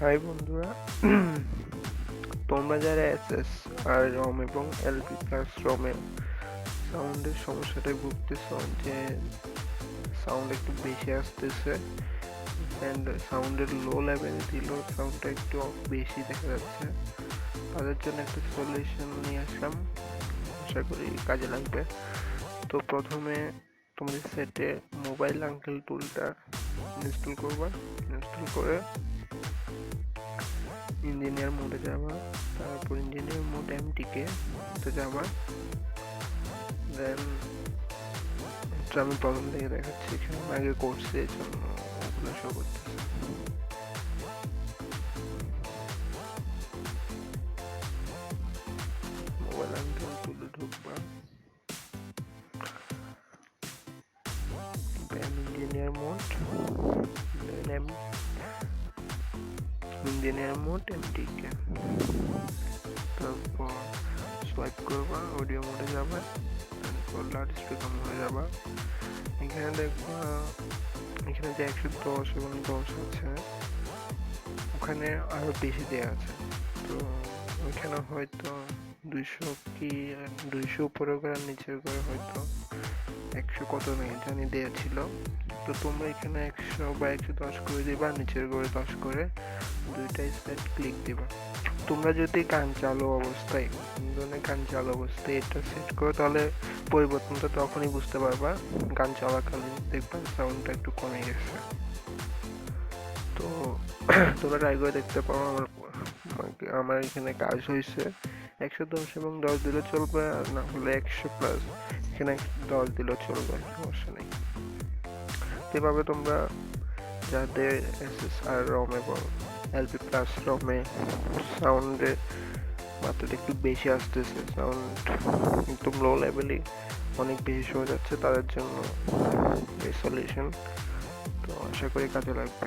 High বন্ধুরা। তোমরা যারা এসএস আর রম এবং এলপি প্লাস রমের সাউন্ডের সমস্যাটায় ভুগতেছ যে সাউন্ড একটু বেশি আসতেছে অ্যান্ড সাউন্ডের লো লেভেলে দিলেও সাউন্ডটা একটু বেশি দেখা যাচ্ছে। তাদের জন্য একটা সলিউশন নিয়ে আসলাম, আশা করি কাজে লাগবে। তো প্রথমে তোমাদের সেটে মোবাইল আঙ্কেল টুলটা ইনস্টল করবা। ইনস্টল করে ইঞ্জিনিয়ার মোডে যাবা, তারপর ইঞ্জিনিয়ার মোড এমটিকে তো যাবা। দেন আমি প্রথম থেকে দেখাচ্ছি এখানে। আগে করছি এই জন্য ওগুলো শো করতেছে মোবাইল আঙ্কেল তুলে ঢুকবা। Engineer mode M engineer mode এমটিকে তারপর সোয়াইপ করবা অডিও মোডে যাবা তারপর লাউড স্পিকার মোডে যাবা। এখানে দেখবা, এখানে যে একশো দশ এবং দশ আছে, ওখানে আরও বেশি দেওয়া আছে। তো ওইখানে হয়তো দুইশো কি, দুইশো উপরে করে নিচের করে হয়তো একশো কত নেই জানি দেওয়া ছিল। তো তোমরা এখানে একশো বা একশো দশ করে দিবা, নিচের করে দশ করে দুইটাই সেট ক্লিক দিবা। তোমরা যদি গান চালু অবস্থায় ধরনের গান চালু অবস্থায় এটা সেট করো, তাহলে পরিবর্তনটা তখনই বুঝতে পারবা। গান চলাকালীন দেখবা সাউন্ডটা একটু কমে গেছে। তো তোমরা ট্রাই করে দেখতে পারো আমার আমার এখানে কাজ হয়েছে। একশো দশ এবং দশ দিলে চলবে, আর না হলে একশো প্লাস এখানে দশ দিলেও চলবে, সমস্যা নেই। তো পাবে তোমরা যাদের এসএসআর রম এবং এলপি প্লাস রমে সাউন্ডে মাত্রাটা একটু বেশি আসতেছে। সাউন্ড একদম লো লেভেলই অনেক বেশি শো যাচ্ছে, তাদের জন্য এই সলিউশন তো আশা করি কাজে লাগবে।